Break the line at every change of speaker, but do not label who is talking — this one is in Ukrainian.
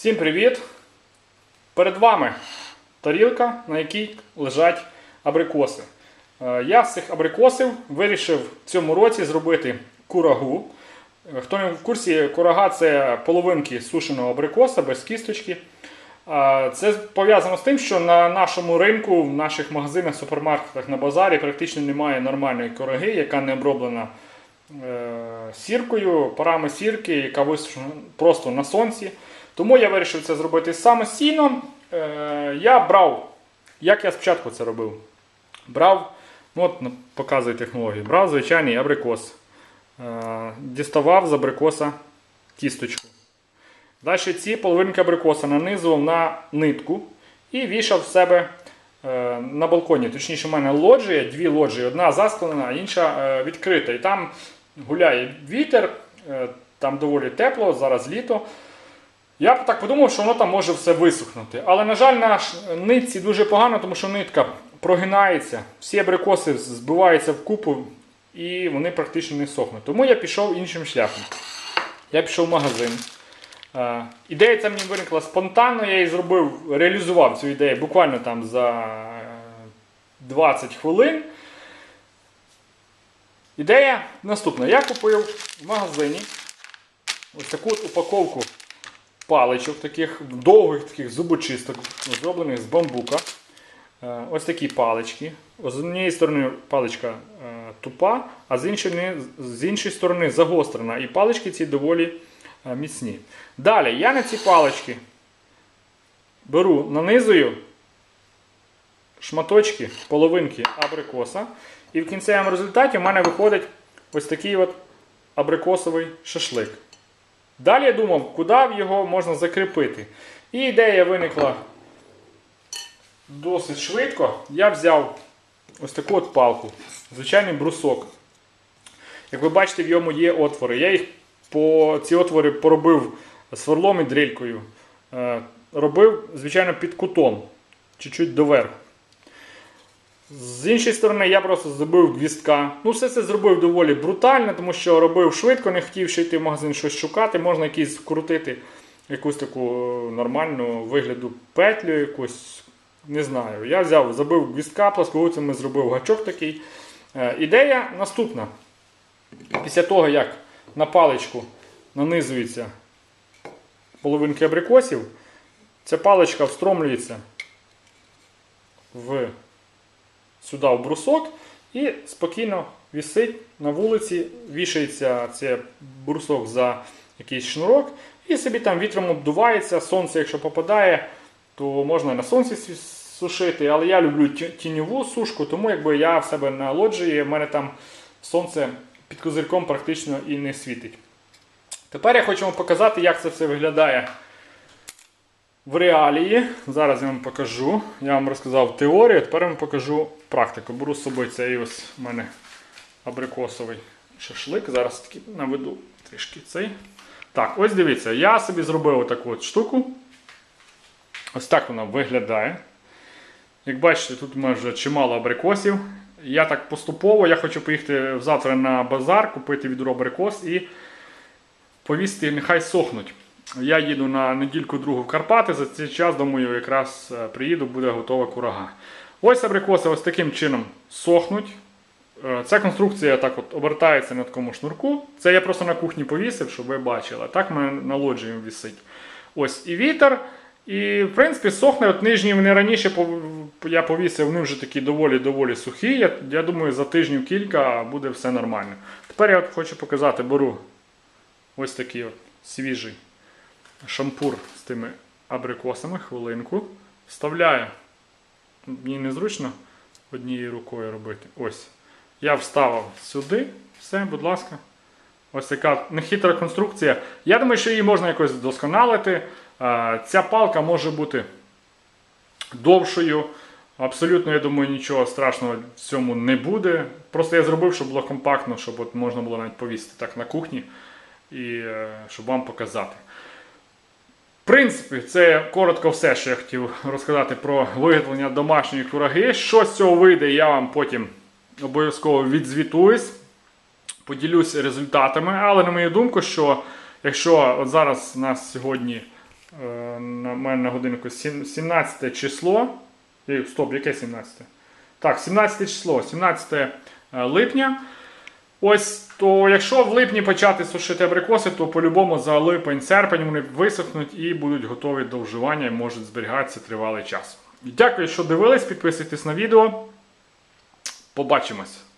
Всім привіт! Перед вами тарілка, на якій лежать абрикоси. Е, Я з цих абрикосів вирішив в цьому році зробити курагу. Е, Хто не в курсі, курага це половинки сушеного абрикоса без кісточки. Це пов'язано з тим, що на нашому ринку, в наших магазинах, супермаркетах на базарі практично немає нормальної кураги, яка не оброблена сіркою, парами сірки, яка висушена просто на сонці. Тому я вирішив це зробити самостійно. Е, Я брав, як я спочатку це робив, брав, ну от показую технологію, брав звичайний абрикос, Е, діставав з абрикоса кісточку. Далі ці половинки абрикоса нанизував на нитку і вішав в себе е, на балконі. Точніше, в мене лоджія, дві лоджії, одна засклена, а інша е, відкрита. І там гуляє вітер, е, там доволі тепло, зараз літо. Я б так подумав, що воно там може все висохнути. Але, на жаль, на нитці дуже погано, тому що нитка прогинається, всі абрикоси збиваються в купу і вони практично не сохнуть. Тому я пішов іншим шляхом. Я пішов в магазин. Е, Ідея ця мені виникла спонтанно, я її зробив, реалізував цю ідею буквально там за е, 20 хвилин. Ідея наступна. Я купив в магазині ось таку от упаковку паличок, таких довгих таких зубочисток, зроблених з бамбука. Е, Ось такі палички. З однієї сторони паличка е, тупа, а з іншої, з іншої сторони загострена. І палички ці доволі е, міцні. Далі я на ці палички беру, нанизую шматочки, половинки абрикоса. І в кінцевому результаті в мене виходить ось такий от абрикосовий шашлик. Далі я думав, куди його можна закріпити. І ідея виникла досить швидко. Я взяв ось таку от палку, звичайний брусок. Як ви бачите, в ньому є отвори. Я їх по ці отвори поробив сверлом і дрелькою. Е, Робив, звичайно, під кутом, чуть-чуть доверху. З іншої сторони, я просто зробив гвістка. Ну, все це зробив доволі брутально, тому що робив швидко, не хотів ще йти в магазин щось шукати. Можна якийсь вкрутити якусь таку е, нормальну вигляду петлю, якусь, не знаю. Я взяв, забив гвістка, пласковицями зробив гачок такий. Е, Ідея наступна. Після того, як на паличку нанизується половинки абрикосів, ця паличка встромлюється в сюди в брусок і спокійно вісить на вулиці, вішається цей брусок за якийсь шнурок, і собі там вітром обдувається. Сонце, якщо попадає, то можна на сонці сушити. Але я люблю тіньову сушку, тому якби я в себе на лоджії, в мене там сонце під козирком практично і не світить. Тепер я хочу вам показати, як це все виглядає в реалії. Зараз я вам покажу. Я вам розказав теорію, тепер я вам покажу практику. Беру з собою цей ось у мене абрикосовий шашлик. Зараз таки наведу трішки цей. Так, ось дивіться, я собі зробив таку от штуку. Ось так вона виглядає. Як бачите, тут у мене вже чимало абрикосів. Я так поступово, я хочу поїхати завтра на базар, купити відро абрикос і повісти, нехай сохнуть. Я їду на недільку другу в Карпати. За цей час, думаю, якраз е, приїду, буде готова курага. Ось абрикоси ось таким чином сохнуть. Е, Ця конструкція так от обертається на такому шнурку. Це я просто на кухні повісив, щоб ви бачили. Так мене на лоджії висить. Ось і вітер. І, в принципі, сохне. От нижні вони раніше я повісив, вони вже такі доволі-доволі сухі. Я, я думаю, за тижнів кілька буде все нормально. Тепер я от хочу показати, беру ось такий от свіжий шампур з тими абрикосами, хвилинку. Вставляю. Мені незручно однією рукою робити. Ось. Я вставив сюди. Все, будь ласка. Ось така нехитра конструкція. Я думаю, що її можна якось вдосконалити. Ця палка може бути довшою. Абсолютно, я думаю, нічого страшного в цьому не буде. Просто я зробив, щоб було компактно, щоб от можна було навіть повісити так на кухні і е, щоб вам показати. Принципі, це коротко все, що я хотів розказати про виготовлення домашньої кураги. Що з цього вийде, я вам потім обов'язково відзвітуюсь, поділюсь результатами. Але на мою думку, що якщо от зараз у нас сьогодні Е, На мене на годиннику сім- 17 число. Е, Стоп, яке 17? Так, 17 число, 17 е, липня. Ось, то якщо в липні почати сушити абрикоси, то по-любому за липень-серпень вони висохнуть і будуть готові до вживання і можуть зберігатися тривалий час. Дякую, що дивились, підписуйтесь на відео. Побачимось!